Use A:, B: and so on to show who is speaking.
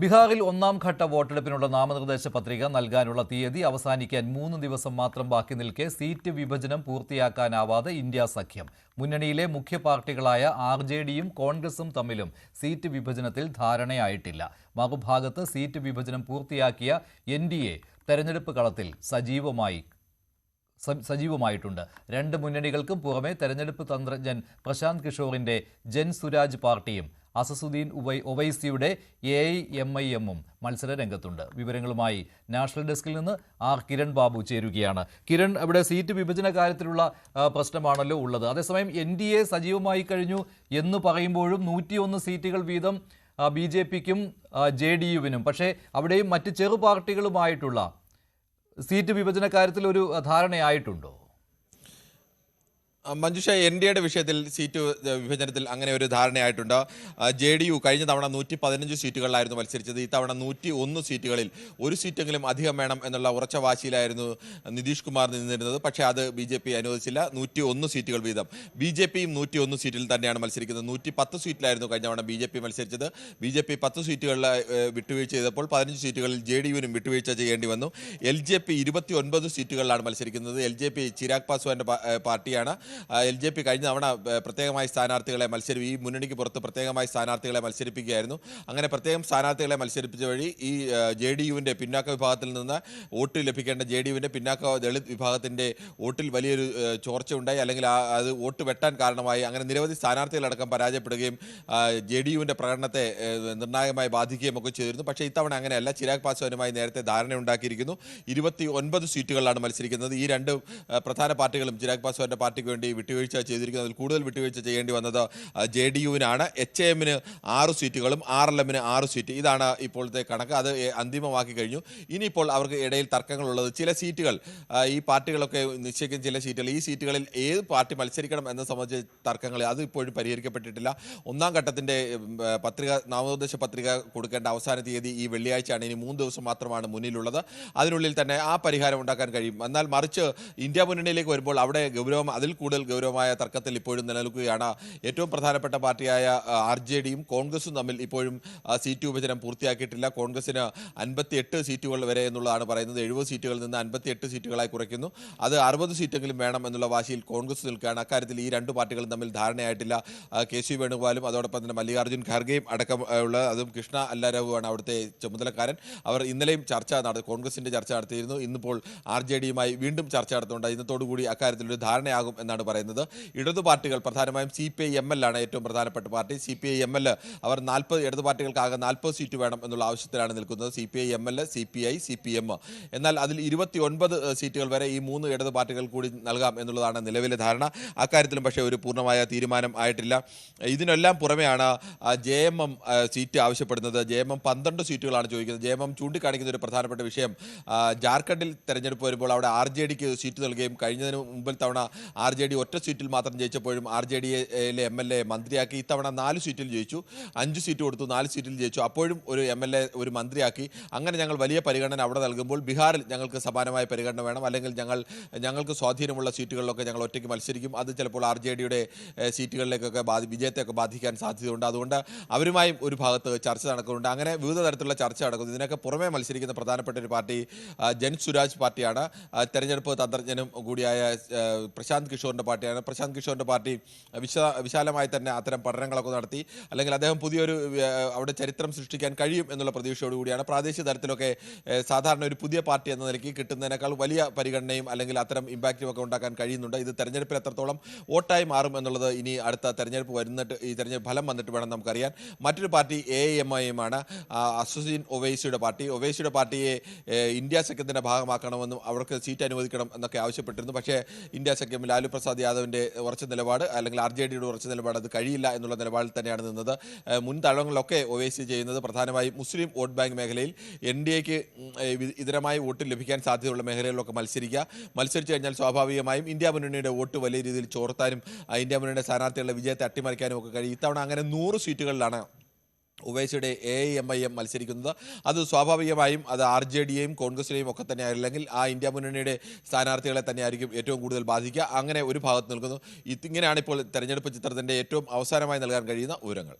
A: ബീഹാറിൽ ഒന്നാം ഘട്ട വോട്ടെടുപ്പിനുള്ള നാമനിർദ്ദേശ പത്രിക നൽകാനുള്ള തീയതി അവസാനിക്കാൻ മൂന്ന് ദിവസം മാത്രം ബാക്കി നിൽക്കെ സീറ്റ് വിഭജനം പൂർത്തിയാക്കാനാവാതെ ഇന്ത്യ സഖ്യം. മുന്നണിയിലെ മുഖ്യ പാർട്ടികളായ ആർ ജെ ഡിയും കോൺഗ്രസും തമ്മിലും സീറ്റ് വിഭജനത്തിൽ ധാരണയായിട്ടില്ല. മറുഭാഗത്ത് സീറ്റ് വിഭജനം പൂർത്തിയാക്കിയ എൻ ഡി എ തെരഞ്ഞെടുപ്പ് കളത്തിൽ സജീവമായി സജീവമായിട്ടുണ്ട്. രണ്ട് മുന്നണികൾക്കും പുറമെ തെരഞ്ഞെടുപ്പ് തന്ത്രജ്ഞൻ പ്രശാന്ത് കിഷോറിന്റെ ജൻ സുരാജ് പാർട്ടിയും അസസുദ്ദീൻ ഉവൈ ഒവൈസിയുടെ എ ഐ എം ഐ എമ്മും മത്സര രംഗത്തുണ്ട് വിവരങ്ങളുമായി നാഷണൽ ഡെസ്കിൽ നിന്ന് ആർ കിരൺ ബാബു ചേരുകയാണ്. കിരൺ അവിടെ സീറ്റ് വിഭജന കാര്യത്തിലുള്ള പ്രശ്നമാണല്ലോ ഉള്ളത്. അതേസമയം എൻ ഡി എ സജീവമായി കഴിഞ്ഞു എന്ന് പറയുമ്പോഴും നൂറ്റിയൊന്ന് സീറ്റുകൾ വീതം ബി ജെ പിക്കും ജെ ഡി യുവിനും. പക്ഷേ അവിടെയും മറ്റ് ചെറു പാർട്ടികളുമായിട്ടുള്ള സീറ്റ് വിഭജന കാര്യത്തിൽ ഒരു ധാരണയായിട്ടുണ്ടോ?
B: മഞ്ജുഷ എൻ ഡി എയുടെ വിഷയത്തിൽ സീറ്റ് വിഭജനത്തിൽ അങ്ങനെ ഒരു ധാരണയായിട്ടുണ്ട്. ജെ ഡി യു കഴിഞ്ഞ തവണ നൂറ്റി പതിനഞ്ച് സീറ്റുകളിലായിരുന്നു മത്സരിച്ചത്. ഇത്തവണ നൂറ്റി ഒന്ന് സീറ്റുകളിൽ ഒരു സീറ്റെങ്കിലും അധികം വേണം എന്നുള്ള ഉറച്ച വാശിയിലായിരുന്നു നിതീഷ് കുമാർ നിന്നിരുന്നത്. പക്ഷേ അത് ബി ജെ പി അനുവദിച്ചില്ല. നൂറ്റി ഒന്ന് സീറ്റുകൾ വീതം. ബി ജെ പിയും നൂറ്റി ഒന്ന് സീറ്റിൽ തന്നെയാണ് മത്സരിക്കുന്നത്. നൂറ്റി പത്ത് സീറ്റിലായിരുന്നു കഴിഞ്ഞ തവണ ബി ജെ പി മത്സരിച്ചത്. ബി ജെ പി പത്ത് സീറ്റുകളിൽ വിട്ടുവീഴ്ച ചെയ്തപ്പോൾ പതിനഞ്ച് സീറ്റുകളിൽ ജെ ഡി യുവിനും വിട്ടുവീഴ്ച ചെയ്യേണ്ടി വന്നു. എൽ ജെ പി ഇരുപത്തി ഒൻപത് സീറ്റുകളിലാണ് മത്സരിക്കുന്നത്. എൽ ജെ പി ചിരാഗ് പാസ്വാന്റെ പാർട്ടിയാണ്. എൽ ജെ പി കഴിഞ്ഞ തവണ പ്രത്യേകമായി സ്ഥാനാർത്ഥികളെ മത്സരി ഈ മുന്നണിക്ക് പുറത്ത് പ്രത്യേകമായി സ്ഥാനാർത്ഥികളെ മത്സരിപ്പിക്കുകയായിരുന്നു. അങ്ങനെ പ്രത്യേകം സ്ഥാനാർത്ഥികളെ മത്സരിപ്പിച്ച വഴി ഈ ജെ ഡി യുവിന്റെ പിന്നാക്ക വിഭാഗത്തിൽ നിന്ന് വോട്ട് ലഭിക്കേണ്ട ജെ ഡി യുവിന്റെ പിന്നാക്ക ദളിത് വിഭാഗത്തിന്റെ വോട്ടിൽ വലിയൊരു ചോർച്ചയുണ്ടായി. അല്ലെങ്കിൽ അത് വോട്ട് വെട്ടാൻ കാരണമായി അങ്ങനെ നിരവധി സ്ഥാനാർത്ഥികളടക്കം പരാജയപ്പെടുകയും ജെ ഡി യുവിന്റെ പ്രകടനത്തെ നിർണായകമായി ബാധിക്കുകയും ഒക്കെ ചെയ്തിരുന്നു. പക്ഷേ ഇത്തവണ അങ്ങനെയല്ല. ചിരാഗ് പാസ്വാനുമായി നേരത്തെ ധാരണയുണ്ടാക്കിയിരിക്കുന്നു. ഇരുപത്തി ഒൻപത് സീറ്റുകളിലാണ് മത്സരിക്കുന്നത്. ഈ രണ്ട് പ്രധാന പാർട്ടികളും ചിരാഗ് പാസ്വാന്റെ പാർട്ടിക്ക് വേണ്ടി വിട്ടുവീഴ്ച ചെയ്തിരിക്കുന്നത്. അതിൽ കൂടുതൽ വിട്ടുവീഴ്ച ചെയ്യേണ്ടി വന്നത് ജെ ഡി യുവിനാണ്. എച്ച് എമ്മിന് ആറ് സീറ്റുകളും ആർ എൽ എമ്മിന് ആറ് സീറ്റ്. ഇതാണ് ഇപ്പോഴത്തെ കണക്ക്. അത് അന്തിമമാക്കി കഴിഞ്ഞു. ഇനിയിപ്പോൾ അവർക്ക് ഇടയിൽ തർക്കങ്ങളുള്ളത് ചില സീറ്റുകൾ ഈ പാർട്ടികളൊക്കെ നിശ്ചയിക്കുന്ന ചില സീറ്റുകൾ. ഈ സീറ്റുകളിൽ ഏത് പാർട്ടി മത്സരിക്കണം എന്ന സംബന്ധിച്ച തർക്കങ്ങൾ അത് ഇപ്പോഴും പരിഹരിക്കപ്പെട്ടിട്ടില്ല. ഒന്നാം ഘട്ടത്തിന്റെ പത്രിക നാമനിർദ്ദേശ പത്രിക കൊടുക്കേണ്ട അവസാന തീയതി ഈ വെള്ളിയാഴ്ചയാണ്. ഇനി മൂന്ന് ദിവസം മാത്രമാണ് മുന്നിലുള്ളത്. അതിനുള്ളിൽ തന്നെ ആ പരിഹാരം ഉണ്ടാക്കാൻ കഴിയും. എന്നാൽ മറിച്ച് ഇന്ത്യ മുന്നണിയിലേക്ക് വരുമ്പോൾ അവിടെ ഗൗരവം അതിൽ കൂടുതൽ ഗൗരവമായ തർക്കത്തിൽ ഇപ്പോഴും നിലനിൽക്കുകയാണ്. ഏറ്റവും പ്രധാനപ്പെട്ട പാർട്ടിയായ ആർ ജെ ഡിയും കോൺഗ്രസും തമ്മിൽ ഇപ്പോഴും സീറ്റ് വിഭജനം പൂർത്തിയാക്കിയിട്ടില്ല. കോൺഗ്രസിന് അൻപത്തി എട്ട് സീറ്റുകൾ വരെ എന്നുള്ളതാണ് പറയുന്നത്. എഴുപത് സീറ്റുകളിൽ നിന്ന് അൻപത്തി എട്ട് സീറ്റുകളായി കുറയ്ക്കുന്നു. അത് അറുപത് സീറ്റെങ്കിലും വേണം എന്നുള്ള വാശിയിൽ കോൺഗ്രസ് നിൽക്കുകയാണ്. അക്കാര്യത്തിൽ ഈ രണ്ട് പാർട്ടികളും തമ്മിൽ ധാരണയായിട്ടില്ല. കെ സി വേണുഗോപാലും അതോടൊപ്പം തന്നെ മല്ലികാർജുൻ ഖാർഗെയും അടക്കം ഉള്ള അതും കൃഷ്ണ അല്ലാരവുമാണ് അവിടുത്തെ ചുമതലക്കാരൻ. അവർ ഇന്നലെയും ചർച്ച നടത്തി കോൺഗ്രസിന്റെ ചർച്ച നടത്തിയിരുന്നു. ഇന്നിപ്പോൾ ആർ ജെ ഡിയുമായി വീണ്ടും ചർച്ച നടത്തുന്നുണ്ട്. ഇന്നത്തോടുകൂടി അക്കാര്യത്തിൽ ഒരു ധാരണയാകും എന്നാണ് പറയുന്നത്. ഇടതു പാർട്ടികൾ പ്രധാനമായും C P I M L ആണ് ഏറ്റവും പ്രധാനപ്പെട്ട party. C P I M L അവർ നാൽപ്പത് ഇടതു പാർട്ടികൾക്കാകെ നാൽപ്പത് സീറ്റ് വേണം എന്നുള്ള ആവശ്യത്തിലാണ് നിൽക്കുന്നത്. C P I M L C P I C P M എന്നാൽ അതിൽ ഇരുപത്തി ഒൻപത് സീറ്റുകൾ വരെ ഈ മൂന്ന് ഇടതു പാർട്ടികൾ കൂടി നൽകാം എന്നുള്ളതാണ് നിലവിലെ ധാരണ. അക്കാര്യത്തിലും പക്ഷേ ഒരു പൂർണമായ തീരുമാനം ആയിട്ടില്ല. ഇതിനെല്ലാം പുറമെയാണ് ജെ എം എം സീറ്റ് ആവശ്യപ്പെടുന്നത്. ജെ എം എം പന്ത്രണ്ട് സീറ്റുകളാണ് ചോദിക്കുന്നത്. ജെ എം എം ചൂണ്ടിക്കാണിക്കുന്ന ഒരു പ്രധാനപ്പെട്ട വിഷയം ജാർഖണ്ഡിൽ തെരഞ്ഞെടുപ്പ് വരുമ്പോൾ അവിടെ ആർ ജെ ഡിക്ക് സീറ്റ് നൽകുകയും കഴിഞ്ഞതിന് മുമ്പിൽ തവണ ആർ ജെ ഡി ഒറ്റ സീറ്റിൽ മാത്രം ജയിച്ചപ്പോഴും ആർ ജെ ഡിയിലെ എം എൽ എ മന്ത്രിയാക്കി. ഇത്തവണ നാല് സീറ്റിൽ ജയിച്ചു. അഞ്ച് സീറ്റ് കൊടുത്തു നാല് സീറ്റിൽ ജയിച്ചു. അപ്പോഴും ഒരു എം എൽ എ ഒരു മന്ത്രിയാക്കി. അങ്ങനെ ഞങ്ങൾ വലിയ പരിഗണന അവിടെ നൽകുമ്പോൾ ബീഹാറിൽ ഞങ്ങൾക്ക് സമാനമായ പരിഗണന വേണം. അല്ലെങ്കിൽ ഞങ്ങൾ ഞങ്ങൾക്ക് സ്വാധീനമുള്ള സീറ്റുകളിലൊക്കെ ഞങ്ങൾ ഒറ്റയ്ക്ക് മത്സരിക്കും. അത് ചിലപ്പോൾ ആർ ജെ ഡിയുടെ സീറ്റുകളിലേക്കൊക്കെ ബാധി വിജയത്തെയൊക്കെ ബാധിക്കാൻ സാധ്യതയുണ്ട്. അതുകൊണ്ട് അവരുമായും ഒരു ഭാഗത്ത് ചർച്ച നടക്കുന്നുണ്ട്. അങ്ങനെ വിവിധ തരത്തിലുള്ള ചർച്ച നടക്കുന്നു. ഇതിനൊക്കെ പുറമേ മത്സരിക്കുന്ന പ്രധാനപ്പെട്ട ഒരു പാർട്ടി ജൻ സുരാജ് പാർട്ടിയാണ്. തെരഞ്ഞെടുപ്പ് തന്ത്രജ്ഞനും കൂടിയായ പ്രശാന്ത് പ്രശാന്ത് കിഷോറിന്റെ പാർട്ടിയാണ്. പ്രശാന്ത് കിഷോറിന്റെ പാർട്ടി വിശ വിശാലമായി തന്നെ അത്തരം പഠനങ്ങളൊക്കെ നടത്തി. അല്ലെങ്കിൽ അദ്ദേഹം പുതിയൊരു അവിടെ ചരിത്രം സൃഷ്ടിക്കാൻ കഴിയും എന്നുള്ള പ്രതീക്ഷയോടുകൂടിയാണ് പ്രാദേശിക തലത്തിലൊക്കെ സാധാരണ ഒരു പുതിയ പാർട്ടി എന്ന നിലയ്ക്ക് കിട്ടുന്നതിനേക്കാൾ വലിയ പരിഗണനയും അല്ലെങ്കിൽ അത്തരം ഇമ്പാക്റ്റും ഒക്കെ ഉണ്ടാക്കാൻ കഴിയുന്നുണ്ട്. ഇത് തെരഞ്ഞെടുപ്പിൽ എത്രത്തോളം വോട്ടായി മാറും എന്നുള്ളത് ഇനി അടുത്ത തെരഞ്ഞെടുപ്പ് വരുന്നിട്ട് ഈ തെരഞ്ഞെടുപ്പ് ഫലം വന്നിട്ട് വേണം നമുക്കറിയാൻ. മറ്റൊരു party A M I M ആണ് ഒവൈസിയുടെ പാർട്ടി. ഒവൈസിയുടെ പാർട്ടിയെ ഇന്ത്യ സഖ്യത്തിന്റെ ഭാഗമാക്കണമെന്നും അവർക്ക് സീറ്റ് അനുവദിക്കണം എന്നൊക്കെ ആവശ്യപ്പെട്ടിരുന്നു. പക്ഷേ ഇന്ത്യ സഖ്യം ലാലു പ്രസാദ് യാദവിന്റെ ഉറച്ച നിലപാട് അല്ലെങ്കിൽ ആർ ജെ ഡിയുടെ ഉറച്ച നിലപാട് അത് കഴിയില്ല എന്നുള്ള നിലപാടിൽ തന്നെയാണ് നിന്നത്. മുൻ തലങ്ങളിലൊക്കെ ഒവൈസി ചെയ്യുന്നത് പ്രധാനമായും മുസ്ലിം വോട്ട് ബാങ്ക് മേഖലയിൽ എൻ ഡി എക്ക് ഇതരമായി വോട്ട് ലഭിക്കാൻ സാധ്യതയുള്ള മേഖലകളിലൊക്കെ മത്സരിക്കുക. മത്സരിച്ചു കഴിഞ്ഞാൽ സ്വാഭാവികമായും ഇന്ത്യ മുന്നണിയുടെ വോട്ട് വലിയ രീതിയിൽ ചോർത്താനും ഇന്ത്യ മുന്നണിയുടെ സ്ഥാനാർത്ഥികളുടെ വിജയത്തെ അട്ടിമറിക്കാനും ഒക്കെ കഴിയും. ഇത്തവണ അങ്ങനെ നൂറ് സീറ്റുകളിലാണ് ഉവൈസിയുടെ എ എം ഐ എം മത്സരിക്കുന്നത്. അത് സ്വാഭാവികമായും അത് ആർ ജെ ഡിയെയും കോൺഗ്രസിനെയും ഒക്കെ തന്നെ അല്ലെങ്കിൽ ആ ഇന്ത്യ മുന്നണിയുടെ സ്ഥാനാർത്ഥികളെ തന്നെയായിരിക്കും ഏറ്റവും കൂടുതൽ ബാധിക്കുക. അങ്ങനെ ഒരു ഭാഗത്ത് നിൽക്കുന്നു. ഇങ്ങനെയാണ് ഇപ്പോൾ തെരഞ്ഞെടുപ്പ് ചിത്രത്തിന്റെ ഏറ്റവും അവസാനമായി നൽകാൻ കഴിയുന്ന വിവരങ്ങൾ.